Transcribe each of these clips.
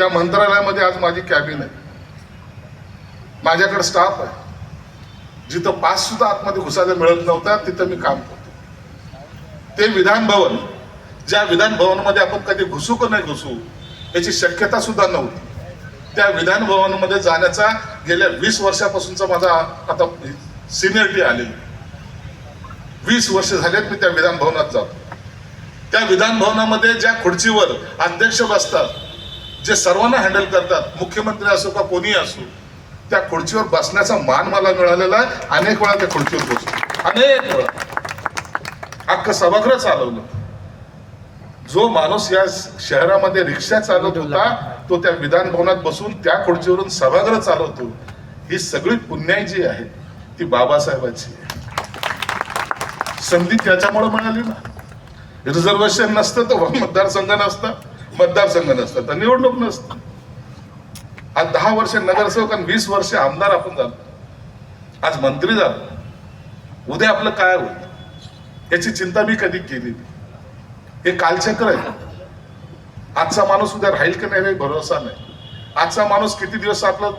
त्या मंत्रालयामध्ये आज माझी कॅबिन आहे. माझ्याकडे स्टाफ आहे. जिथं पास सुद्धा आतमध्ये घुसायला मिळत नव्हता तिथं मी काम करतो. ते विधान भवन ज्या विधान भवनमध्ये आपण कधी घुसू का नाही घुसू याची शक्यता सुद्धा नव्हती. त्या विधान भवनमध्ये जाण्याचा गेल्या वीस वर्षापासूनचा माझा आता सिनियरिटी आलेली. वीस वर्ष झालेत मी त्या विधान भवनात जातो. त्या विधान भवनामध्ये ज्या खुर्चीवर अध्यक्ष बसतात जे सर्वांना हँडल करतात मुख्यमंत्री असो का कोणी असो त्या खुर्चीवर बसण्याचा मान मला मिळालेला आहे. अनेक वेळा त्या खुर्चीवर बसतो. अनेक वेळा. अख्खं सभागृह चालवलं. जो माणूस या शहरामध्ये रिक्षा चालवत होता तो त्या विधान भवनात बसून त्या खुर्चीवरून सभागृह चालवतो. ही सगळी पुण्याई जी आहे ती बाबासाहेबांची आहे. संधी त्याच्यामुळे मिळाली ना. रिझर्वेशन नसतं तर मतदारसंघ नसतं. मतदारसंघ नसतं तर निवडणूक नसतं. आज दहा वर्ष नगरसेवक आणि वीस वर्ष आमदार आपण झालो. आज मंत्री झालो. उद्या आपलं काय होईल? याची चिंता मी कधी केली हे कालचक्र आहे. आजचा माणूस उद्या राहील की नाही काही भरोसा नाही. आजचा माणूस किती दिवस आपलं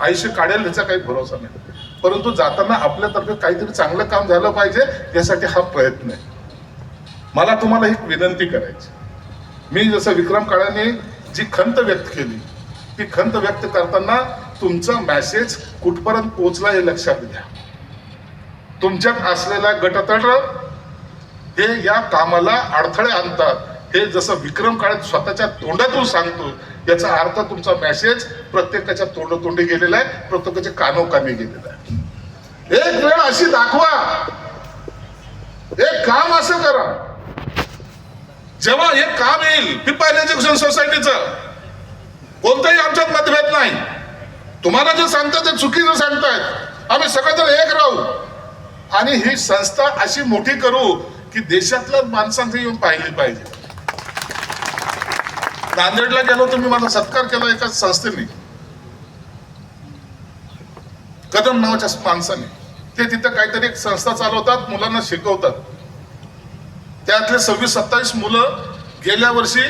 आयुष्य काढेल याचा काही भरोसा नाही. परंतु जाताना आपल्यातर्फे काहीतरी चांगलं काम झालं पाहिजे यासाठी हा प्रयत्न आहे. मला तुम्हाला एक विनंती करायची मी जसं विक्रम काळाने जी खंत व्यक्त केली ती खंत व्यक्त करताना तुमचा मॅसेज कुठपर्यंत पोहोचला हे लक्षात घ्या. तुमच्यात असलेला गटतट हे या कामाला अडथळे आणतात. हे जसं विक्रम काळात स्वतःच्या तोंडातून सांगतो याचा अर्थ तुमचा मेसेज प्रत्येकाच्या तोंडोतोंडी गेलेला आहे प्रत्येकाच्या कानोकानी गेलेला आहे. एक वेळ अशी दाखवा. एक काम असं करा. जेव्हा हे काम येईल पिपाल एज्युकेशन सोसायटीचं कोणतंही आमच्यात मतभेद नाही. तुम्हाला जे सांगतात ते चुकीचं सांगतायत आम्ही सगळेजण एक राहू. आणि ही संस्था अशी मोठी करू की देशातल्या माणसांचं येऊन पाहिली पाहिजे. नांदेडला गेलो तर मी माझा सत्कार केला एका संस्थेने. कदम नावाच्या माणसाने. ते तिथं काहीतरी एक संस्था चालवतात मुलांना शिकवतात. त्यातले सव्वीस सत्तावीस मुलं गेल्या वर्षी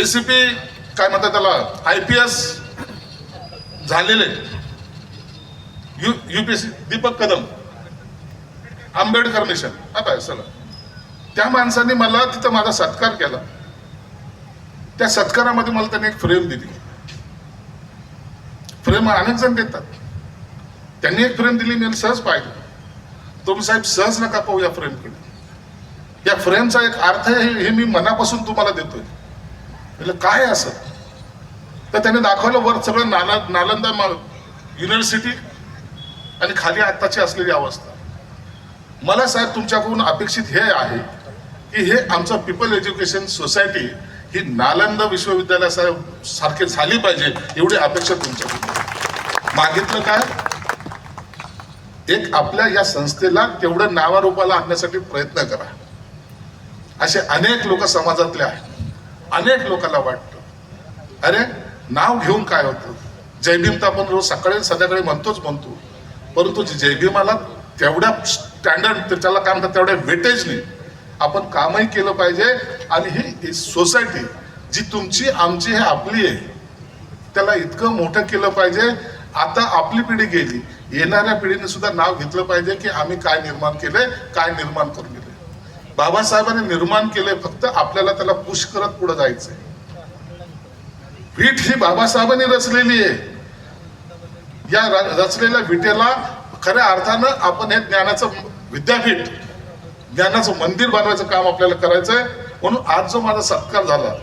ए सी पी काय म्हणतात त्याला? आय पी एस झालेले. You see Deepak Kadam. Ambedkar mission. हा काय चला. त्या माणसाने मला तिथं माझा सत्कार केला. त्या सत्कारामध्ये मला त्याने एक फ्रेम दिली. फ्रेम अनेक जण देतात. त्यांनी एक फ्रेम दिली मी सहज पाहिजे तुम्ही साहेब सहज नका पाहू या फ्रेमकडे. या फ्रेमचा एक अर्थ आहे हे मी मनापासून तुम्हाला देतोय. म्हणजे काय असं? तर त्याने दाखवलं वर सगळं नाला नालंदा मा- युनिव्हर्सिटी आणि खाली आत्ताची असलेली अवस्था. मला साहेब तुमच्याकडून अपेक्षित हे आहे की हे आमचं पीपल एज्युकेशन सोसायटी ही नालंदा विश्वविद्यालया साहेब सारखी झाली पाहिजे एवढी अपेक्षा तुमच्याकडून. मागितलं काय? एक आपल्या या संस्थेला तेवढं नावारूपाला आणण्यासाठी प्रयत्न करा. असे अनेक लोक समाजातले आहेत. अनेक लोकांना वाटतं. अरे नाव घेऊन काय होतं? जयभीम तर आपण रोज सकाळी संध्याकाळी म्हणतोच म्हणतो. परंतु जयभीमाला तेवढ्या स्टँडर्ड त्याला काय म्हणतात तेवढ्या वेटेजने आपण कामही केलं पाहिजे. आणि ही सोसायटी जी तुमची आमची हे आपली आहे. त्याला इतकं मोठं केलं पाहिजे. आता आपली पिढी गेली. येणाऱ्या पिढीने सुद्धा नाव घेतलं पाहिजे की आम्ही काय निर्माण केले काय निर्माण करून बाबासाहेबांनी निर्माण केलंय फक्त आपल्याला त्याला पुश करत पुढे जायचंय. वीट ही बाबासाहेबांनी रचलेली आहे. या र- रचलेल्या विटेला खऱ्या अर्थानं आपण हे ज्ञानाचं विद्यापीठ ज्ञानाचं मंदिर बनवायचं काम आपल्याला करायचंय. म्हणून आज जो माझा सत्कार झाला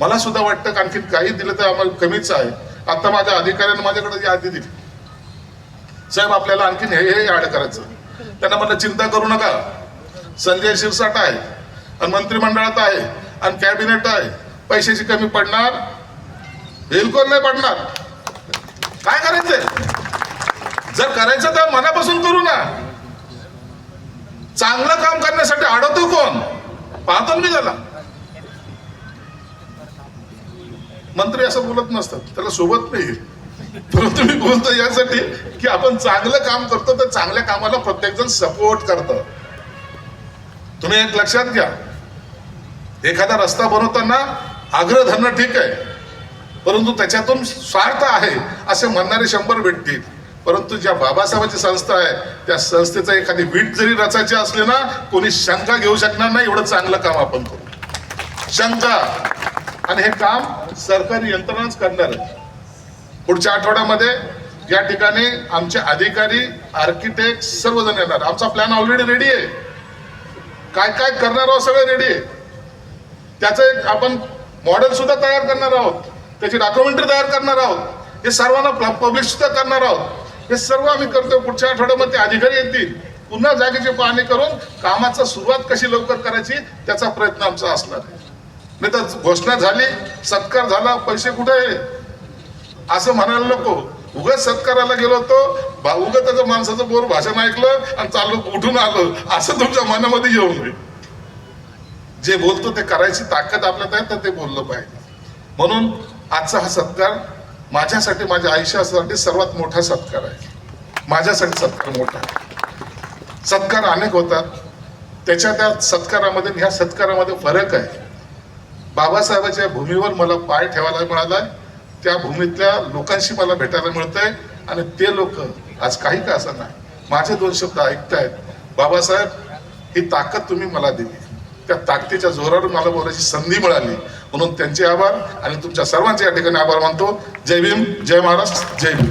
मला सुद्धा वाटतं की आणखी काही दिलं तर आम्हाला कमीच आहे. आता माझ्या अधिकाऱ्यानं माझ्याकडे यादी दिली. साहेब आपल्याला आणखीन हे हे ऍड करायचं. त्यांना म्हणलं चिंता करू नका. संजय शिरसाट आहे आणि मंत्रिमंडळात आहे आणि कॅबिनेट आहे. पैशाची कमी पडणार? बिलकुल नाही पडणार? काय करायचंय? जर करायचं तर मनापासून करू ना. चांगलं काम करण्यासाठी अडवतो कोण? पाहतो मी त्याला. मंत्री असं बोलत नसतात. त्याला सोबत नाही. परंतु मी बोलतो यासाठी की आपण चांगलं काम करतो तर चांगल्या कामाला प्रत्येक जण सपोर्ट करतं. तुम्ही एक लक्षात घ्या. एखादा रस्ता बनवताना आग्रह धरणं ठीक आहे. परंतु त्याच्यातून स्वार्थ आहे असे म्हणणारे शंभर भेटतील परंतु ज्या बाबासाहेबांची संस्था आहे त्या संस्थेचा एखादी वीट जरी रचायची असली ना कोणी शंका घेऊ शकणार नाही एवढं चांगलं काम आपण करू. शंका. आणि हे काम सरकारी यंत्रणाच करणार आहे. पुढच्या आठवड्यामध्ये या ठिकाणी आमचे अधिकारी आर्किटेक्ट सर्वजण येणार. आमचा प्लॅन ऑलरेडी रेडी आहे. काय काय करणार आहोत सगळं रेडी? आहे त्याचं एक आपण मॉडेल सुद्धा तयार करणार आहोत. त्याची डॉक्युमेंटरी तयार करणार आहोत. हे सर्वांना पब्लिश सुद्धा करणार आहोत. हे सर्व आम्ही करतो पुढच्या आठवड्यामध्ये. अधिकारी येतील. पुन्हा जागेची पाहणी करून कामाचा सुरुवात कशी लवकर करायची त्याचा प्रयत्न आमचा असणार आहे. नाही तर घोषणा झाली सत्कार झाला पैसे कुठे आहे? असं म्हणायला नको. उगाच सत्काराला गेलो होतो. बा उगा त्याचं माणसाचं बोर भाषण ऐकलं आणि चालू उठून आलो. असं तुमच्या मनामध्ये येऊन नये जे बोलतो ते करायची ताकद आपल्यात आहे तर ते बोललं पाहिजे. म्हणून आजचा हा सत्कार माझ्यासाठी माझ्या आयुष्यासाठी सर्वात मोठा सत्कार आहे. माझ्यासाठी सत्कार मोठा आहे. सत्कार अनेक होतात. त्याच्या त्या सत्कारामध्ये ह्या सत्कारामध्ये फरक आहे. बाबासाहेबाच्या भूमीवर मला पाय ठेवायला मिळाला त्या भूमीतल्या लोकांशी मला भेटायला मिळतंय आणि ते लोक आज काही का असं नाही. माझे दोन शब्द ऐकतायत. बाबासाहेब ही ताकद तुम्ही मला दिली. त्या ताकदीच्या जोरावर मला बोलायची संधी मिळाली. म्हणून त्यांचे आभार आणि तुमच्या सर्वांचे या ठिकाणी आभार मानतो. जय भीम जय महाराष्ट्र जय भीम.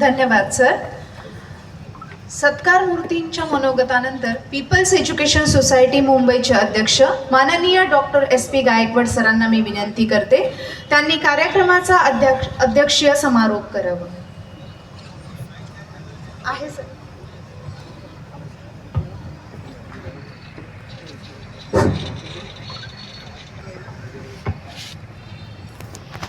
धन्यवाद सर. सत्कार मूर्तींच्या मनोगतानंतर पीपल्स एज्युकेशन सोसायटी मुंबईचे अध्यक्ष माननीय डॉक्टर एस पी गायकवाड सरांना मी विनंती करते त्यांनी कार्यक्रमाचा अध्यक्ष अध्यक्षीय समारोप करावा. आहे सर.